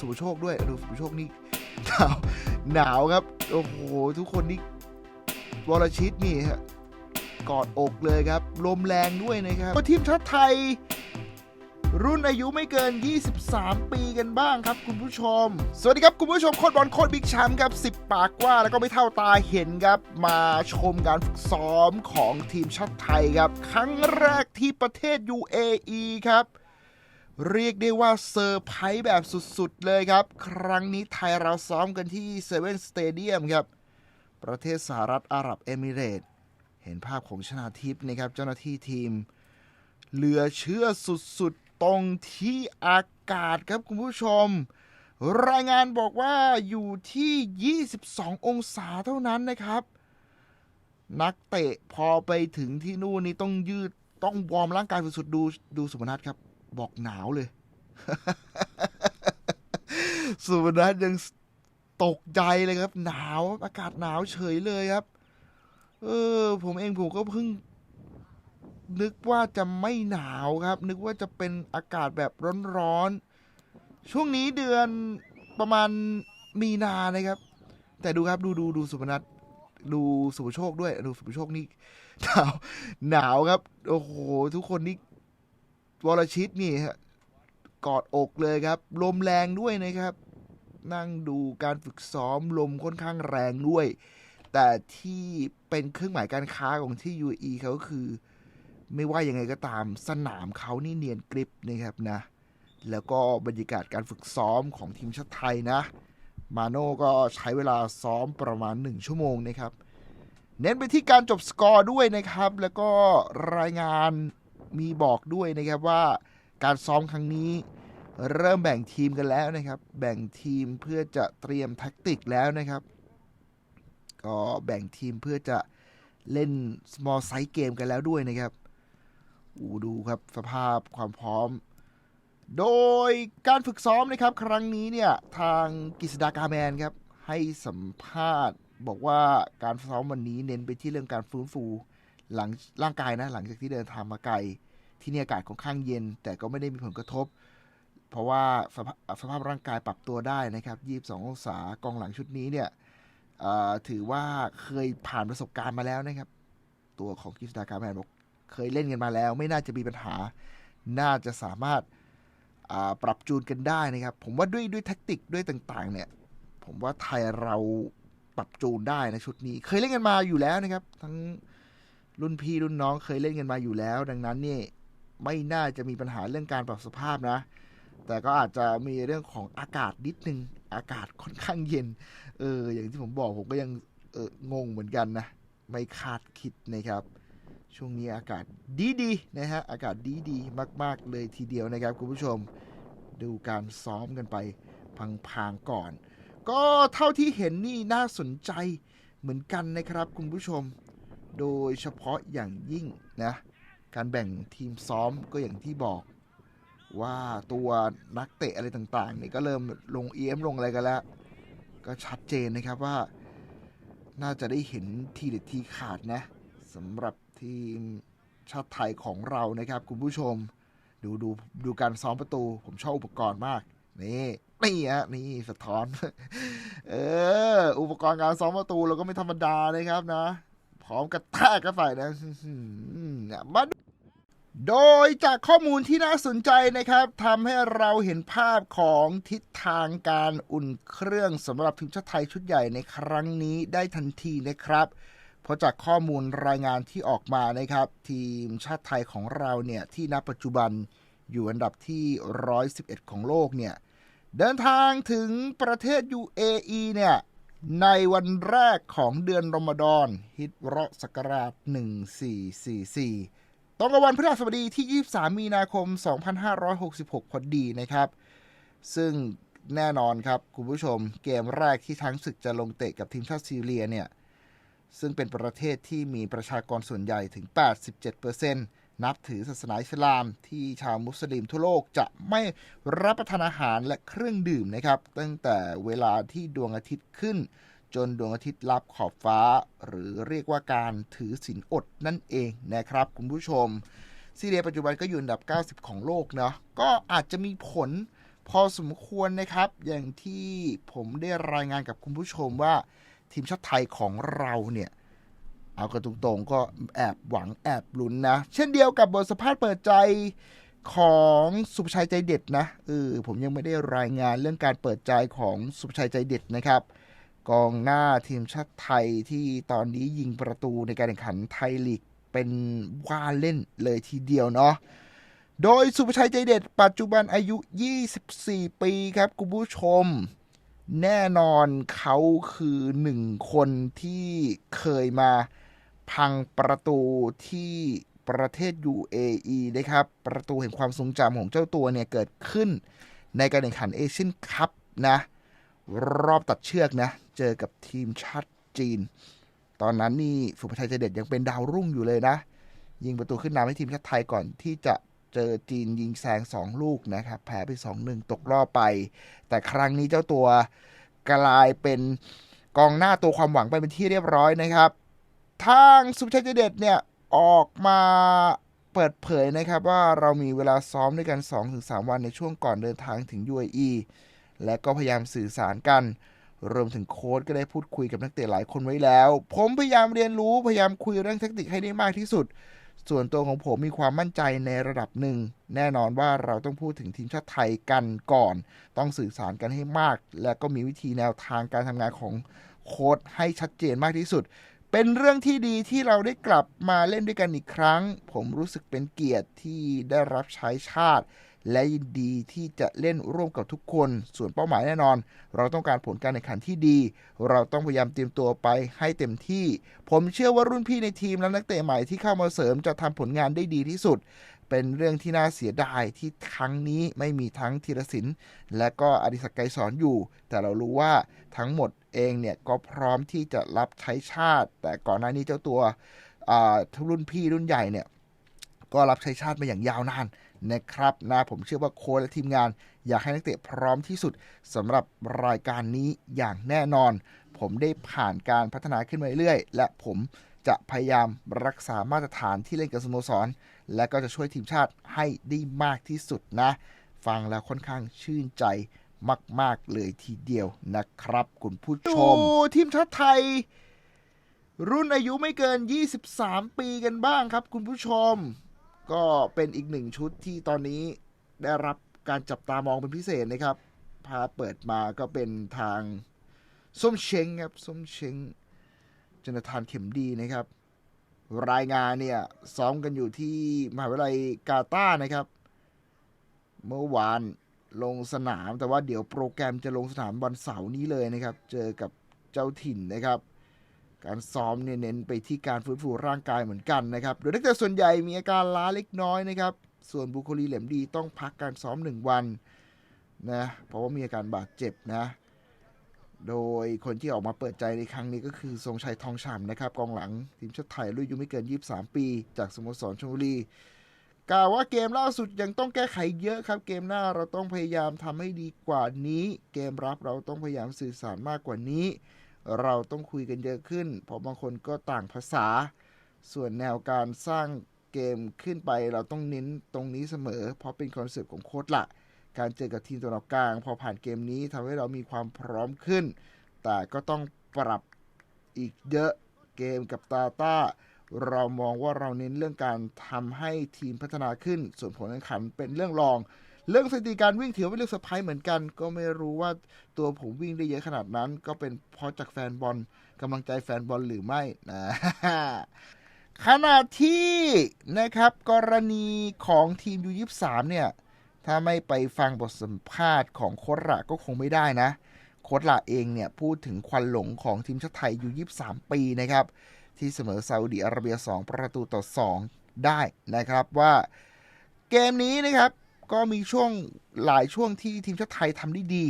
สุโชคด้วยดูสุโชคนี่หนาวหนาวครับ โอ้โห ทุกคนนี่วรชิตนี่ฮะกอดอกเลยครับ ลมแรงด้วยนะครับทีมชาติไทย รุ่นอายุไม่เกิน 23 ปีกันบ้างครับ คุณผู้ชม สวัสดีครับ คุณผู้ชมโคตรบอลโคตรบิ๊กแชมป์ครับ 10 ปากว่าแล้วก็ไม่เท่าตาเห็นครับ มาชมการฝึกซ้อมของทีมชาติไทยครับ ครั้งแรกที่ประเทศ UAE ครับ เรียกได้ว่าเซอร์ไพรส์แบบสุดๆ เลยครับ ครั้งนี้ไทยเราซ้อมกันที่เซเว่นสเตเดียมครับ ประเทศสหรัฐอาหรับเอมิเรต เห็นภาพของชนาทิพย์นะครับ เจ้าหน้าที่ทีม เหลือเชื่อสุดๆ ตรงที่อากาศครับคุณผู้ชม รายงานบอกว่าอยู่ที่ 22 องศาเท่านั้นนะครับ นักเตะพอไปถึงที่นู่นนี่ต้องยืดต้องวอร์มร่างกายสุดๆ ดูดูสุพนัทครับ บอกหนาวเลย สุพนัทยังตกใจเลยครับ หนาว อากาศหนาวเฉยเลยครับ เออ ผมเองผมก็เพิ่ง นึกว่าจะไม่หนาวครับ นึกว่าจะเป็นอากาศแบบร้อนๆ ช่วงนี้เดือนประมาณมีนานะครับ แต่ดูครับดูดูดูสุพนัทดูสุภโชคด้วย ดูสุภโชคนี่หนาว หนาวครับ โอ้โห ทุกคนนี่ วรชิตนี่ฮะกอดอกเลยครับ ลมแรงด้วยนะครับ นั่งดูการฝึกซ้อมลมค่อนข้างแรงด้วย แต่ที่เป็นเครื่องหมายการค้าของที่ UE เขาคือ ไม่ว่ายังไงก็ตามสนามเขานี่เนียนกริปนะครับนะ แล้วก็บรรยากาศการฝึกซ้อมของทีมชาติไทยนะ มาโน่ก็ใช้เวลาซ้อมประมาณ 1 ชั่วโมงนะครับ เน้นไปที่การจบสกอร์ด้วยนะครับ แล้วก็รายงาน มีบอกด้วยนะครับว่าการซ้อมครั้งนี้เริ่มแบ่งทีมกันแล้วนะครับ แบ่งทีมเพื่อจะเตรียมแท็กติกแล้วนะครับ ก็แบ่งทีมเพื่อจะเล่น small size เกมกันแล้วด้วยนะครับอูดูครับสภาพความพร้อม โดยการฝึกซ้อมนะครับ ครั้งนี้เนี่ยทางกฤษดากาแมนครับให้สัมภาษณ์บอกว่าการซ้อมวันนี้เน้นไปที่เรื่องการฟื้นฟู หลังร่างกายนะ หลังจากที่เดินทางมาไกล ที่นี่อากาศค่อนข้างเย็น แต่ก็ไม่ได้มีผลกระทบ เพราะว่าสภาพสภาพร่างกายปรับตัวได้นะครับ 22 องศากองหลังชุดนี้เนี่ยถือว่าเคยผ่านประสบการณ์มาแล้วนะครับ ตัวของกฤษดาการแมนบอกเคยเล่นกันมาแล้ว ไม่น่าจะมีปัญหา น่าจะสามารถปรับจูนกันได้นะครับ ผมว่าด้วยด้วยแท็กติกด้วยต่างๆ เนี่ย ผมว่าไทยเราปรับจูนได้นะชุดนี้ เคยเล่นกันมาอยู่แล้วนะครับ ทั้ง รุ่นพี่รุ่นน้องเคยเล่นกันมาอยู่แล้ว ดังนั้นนี่ไม่น่าจะมีปัญหาเรื่องการปรับสภาพนะ แต่ก็อาจจะมีเรื่องของอากาศนิดนึง อากาศค่อนข้างเย็น เออ อย่างที่ผมบอกผมก็ยังเอองงเหมือนกันนะ ไม่คาดคิดนะครับ ช่วงนี้อากาศดีดีๆนะฮะ อากาศดีดีๆมาก ๆ เลยทีเดียวนะครับคุณผู้ชม ดูการซ้อมกันไปพังๆก่อน ก็เท่าที่เห็นนี่น่าสนใจเหมือนกันนะครับคุณผู้ชม โดยเฉพาะอย่างยิ่งนะการแบ่งทีมซ้อมก็อย่างที่บอกว่าตัวนักเตะอะไรต่างๆเนี่ยก็เริ่มลงเอี้ยมลงอะไรกันแล้ว ก็ชัดเจนนะครับว่า น่าจะได้เห็นทีเด็ดทีขาดนะสำหรับทีมชาติไทยของเรานะครับ คุณผู้ชม ดูดูดูการซ้อมประตู ผมชอบอุปกรณ์มาก นี่นี่ฮะนี่สะท้อน เออ อุปกรณ์การซ้อมประตูเราก็ไม่ธรรมดานะครับนะ อมกระแทกกันใสนะมาดูโดยจากข้อมูลที่น่าสนใจนะครับทำให้เราเห็นภาพของทิศทางการอุ่นเครื่องสำหรับทีมชาติไทยชุดใหญ่ในครั้งนี้ได้ทันทีนะครับ เพราะจากข้อมูลรายงานที่ออกมานะครับ ทีมชาติไทยของเราเนี่ยที่ณปัจจุบันอยู่อันดับที่ 111 ของโลกเนี่ยเดินทางถึงประเทศ UAE เนี่ย ในวันแรกของเดือนรอมฎอนฮิจเราะห์ศักราช 1444 ตรงกับวันพฤหัสบดีที่ 23 มีนาคม 2566 พอดีนะครับ ซึ่งแน่นอนครับคุณผู้ชมเกมแรกที่ทั้งศึกจะลงเตะกับทีมชาติซีเรียเนี่ย ซึ่งเป็นประเทศที่มีประชากรส่วนใหญ่ถึง 87% นับถือศาสนาอิสลามที่ชาวมุสลิมทั่วโลกจะไม่รับประทานอาหารและเครื่องดื่มนะครับ ตั้งแต่เวลาที่ดวงอาทิตย์ขึ้น จนดวงอาทิตย์ลับขอบฟ้า หรือเรียกว่าการถือศีลอดนั่นเองนะครับ คุณผู้ชม ซีเรียปัจจุบันก็อยู่อันดับ 90 ของโลกเนาะก็อาจจะมีผลพอสมควรนะครับ อย่างที่ผมได้รายงานกับคุณผู้ชมว่าทีมชาติไทยของเราเนี่ย เอากันตรงๆก็แอบหวังแอบลุ้นนะ เช่นเดียวกับบทสัมภาษณ์เปิดใจของสุภชัยใจเด็ดนะเออผมยังไม่ได้รายงานเรื่องการเปิดใจของสุภชัยใจเด็ดนะครับ กองหน้าทีมชาติไทยที่ตอนนี้ยิงประตูในการแข่งขันไทยลีกเป็นว่าเล่นเลยทีเดียวเนาะโดยสุภชัยใจเด็ด ปัจจุบันอายุ 24 ปีครับคุณผู้ชม แน่นอนเขาคือหนึ่งคนที่เคยมา พังประตูที่ประเทศ UAE นะครับ ประตูแห่งความทรงจำของเจ้าตัวเนี่ย เกิดขึ้นในการแข่งขันเอเชียนคัพนะ รอบตัดเชือกนะ เจอกับทีมชาติจีน ตอนนั้นนี่สุภชัยใจเด็ดยังเป็นดาวรุ่งอยู่เลยนะ ยิงประตูขึ้นนำให้ทีมชาติไทยก่อนที่จะเจอจีนยิงแซง 2 ลูกนะครับ แพ้ไป 2-1 ตกรอบไป แต่ครั้งนี้เจ้าตัวกลายเป็นกองหน้าตัวความหวังไปเป็นที่เรียบร้อยนะครับ ทางสุภชัยใจเด็ดเนี่ย ออกมาเปิดเผยนะครับว่าเรามีเวลาซ้อมด้วยกัน 2-3 วันในช่วงก่อนเดินทางถึง UAE และก็พยายามสื่อสารกันรวมถึงโค้ชก็ได้พูดคุยกับนักเตะหลายคนไว้แล้ว ผมพยายามเรียนรู้พยายามคุยเรื่องเทคนิคให้ได้มากที่สุด ส่วนตัวของผมมีความมั่นใจในระดับหนึ่ง แน่นอนว่าเราต้องพูดถึงทีมชาติไทยกันก่อน ต้องสื่อสารกันให้มาก และก็มีวิธีแนวทางการทำงานของโค้ชให้ชัดเจนมากที่สุด เป็นเรื่องที่ดีที่เราได้กลับมาเล่นด้วยกันอีกครั้ง ผมรู้สึกเป็นเกียรติที่ได้รับใช้ชาติ และยินดีที่จะเล่นร่วมกับทุกคน ส่วนเป้าหมายแน่นอน เราต้องการผลการแข่งขันที่ดี เราต้องพยายามเตรียมตัวไปให้เต็มที่ ผมเชื่อว่ารุ่นพี่ในทีมและนักเตะใหม่ที่เข้ามาเสริมจะทำผลงานได้ดีที่สุด เป็นเรื่องที่น่าเสียดายที่ครั้งนี้ไม่มีทั้งธีรศิลป์และก็อดิศักดิ์ไกรสอนอยู่ แต่เรารู้ว่าทั้งหมด เองเนี่ยก็พร้อมที่จะรับใช้ชาติ แต่ก่อนหน้านี้เจ้าตัวอ่ารุ่นพี่รุ่นใหญ่เนี่ยก็รับใช้ชาติมาอย่างยาวนานนะครับนะผมเชื่อว่าโค้ชและทีมงาน อยากให้นักเตะพร้อมที่สุดสำหรับรายการนี้อย่างแน่นอน ผมได้ผ่านการพัฒนาขึ้นมาเรื่อยๆและผมจะพยายามรักษามาตรฐานที่เล่นกับสโมสร และก็จะช่วยทีมชาติให้ได้มากที่สุดนะ ฟังแล้วค่อนข้างชื่นใจ มาก ๆ เลยทีเดียวนะครับ คุณผู้ชมทีมชาติไทย รุ่นอายุไม่เกิน 23 ปีกันบ้างครับ คุณผู้ชม ก็เป็นอีกหนึ่งชุดที่ตอนนี้ได้รับการจับตามองเป็นพิเศษนะครับ พาเปิดมาก็เป็นทางส้มเชงครับส้มเชงจนทานเข็มดีนะครับ รายงานเนี่ย ซ้อมกันอยู่ที่มหาวิทยาลัยกาตานะครับ เมื่อวาน ลงสนามแต่ว่าเดี๋ยวโปรแกรมจะลงสนามวันเสาร์นี้เลยนะครับ เจอกับเจ้าถิ่นนะครับ การซ้อมเนี่ยเน้นไปที่การฟื้นฟูร่างกายเหมือนกันนะครับ โดยนักเตะส่วนใหญ่มีอาการล้าเล็กน้อยนะครับ ส่วนบุคลีเหลมดีต้องพักการซ้อมหนึ่งวันนะเพราะว่ามีอาการบาดเจ็บนะ โดยคนที่ออกมาเปิดใจในครั้งนี้ก็คือทรงชัยทองฉ่ำนะครับกองหลังทีมชาติไทยรุ่นอายุไม่เกิน 23 ปี จากสโมสรชลบุรี กล่าวว่าเกมล่าสุดยังต้องแก้ไขเยอะครับ เกมหน้าเราต้องพยายามทำให้ดีกว่านี้ เกมรับเราต้องพยายามสื่อสารมากกว่านี้ เราต้องคุยกันเยอะขึ้น เพราะบางคนก็ต่างภาษา ส่วนแนวการสร้างเกมขึ้นไปเราต้องเน้นตรงนี้เสมอ เพราะเป็นคอนเซปต์ของโค้ชละการเจอกับทีมตัวกลาง พอผ่านเกมนี้ทำให้เรามีความพร้อมขึ้น แต่ก็ต้องปรับอีกเยอะเกมกับตาต้า เรามองว่าเราเน้นเรื่องการทำให้ทีมพัฒนาขึ้น ส่วนผลการแข่งขันเป็นเรื่องรอง เรื่องสถิติการวิ่งถือว่าเป็นเรื่องเซอร์ไพรส์เหมือนกัน ก็ไม่รู้ว่าตัวผมวิ่งได้เยอะขนาดนั้น ก็เป็นเพราะจากแฟนบอลกำลังใจแฟนบอลหรือไม่นะขณะที่นะครับกรณีของทีมยูยี่สามเนี่ย ถ้าไม่ไปฟังบทสัมภาษณ์ของโค้ชระก็คงไม่ได้นะ โค้ชระเองเนี่ย พูดถึงควันหลงของทีมชาติไทยยู23ปีนะครับ ที่เสมอซาอุดิอาระเบีย 2 ประตูต่อ 2 ได้นะครับว่าเกมนี้นะครับก็มีช่วงหลายช่วงที่ทีมชาติไทยทำได้ดี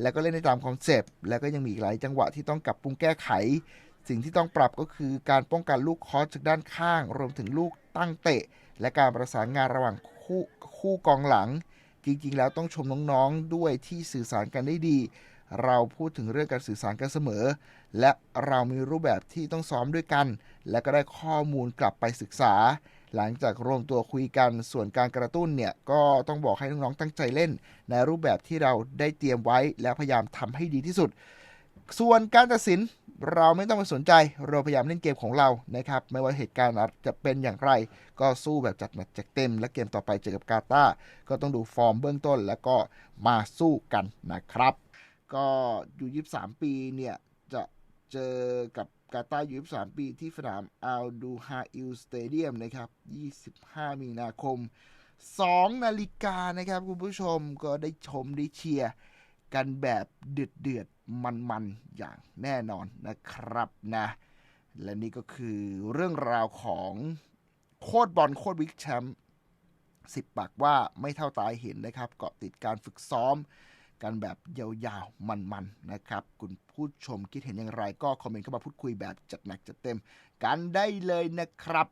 แล้วก็เล่นได้ตามคอนเซปต์แล้วก็ยังมีอีกหลายจังหวะที่ต้องกลับปรุงแก้ไข สิ่งที่ต้องปรับก็คือการป้องกันลูกคอสจากด้านข้าง รวมถึงลูกตั้งเตะ และการประสานงานระหว่างคู่คู่กองหลัง จริงๆ แล้วต้องชมน้องๆด้วยที่สื่อสารกันได้ดี เราพูดถึงเรื่องการสื่อสารกันเสมอ และเรามีรูปแบบที่ต้องซ้อมด้วยกัน และก็ได้ข้อมูลกลับไปศึกษา หลังจากรวมตัวคุยกันส่วนการกระตุ้นเนี่ยก็ต้องบอกให้น้องๆตั้งใจเล่น ในรูปแบบที่เราได้เตรียมไว้ และพยายามทำให้ดีที่สุด ส่วนการตัดสินเราไม่ต้องไปสนใจเราพยายามเล่นเกมของเรานะครับ ไม่ว่าเหตุการณ์จะเป็นอย่างไร ก็สู้แบบจัดหนักจัดเต็ม และเกมต่อไปเจอกับกาตาก็ต้องดูฟอร์มเบื้องต้น แล้วก็มาสู้กันนะครับ ก็อยู่23ปีเนี่ยจะเจอกับกาตาร์อยู่23ปีที่สนามอัลดูฮาอิลสเตเดียมนะครับ 25 มีนาคม 2 นาฬิกานะครับ คุณผู้ชมก็ได้ชมได้เชียร์กันแบบเดือดเดือดมันมันๆอย่างแน่นอนนะครับนะ และนี่ก็คือเรื่องราวของโคตรบอลโคตรบิ๊กแชมป์สิบปากว่าไม่เท่าตายเห็นนะครับ เกาะติดการฝึกซ้อม กันแบบยาวๆ มันๆ นะครับ คุณผู้ชมคิดเห็นอย่างไรก็คอมเมนต์เข้ามาพูดคุยแบบจัดหนักจัดเต็มกันได้เลยนะครับ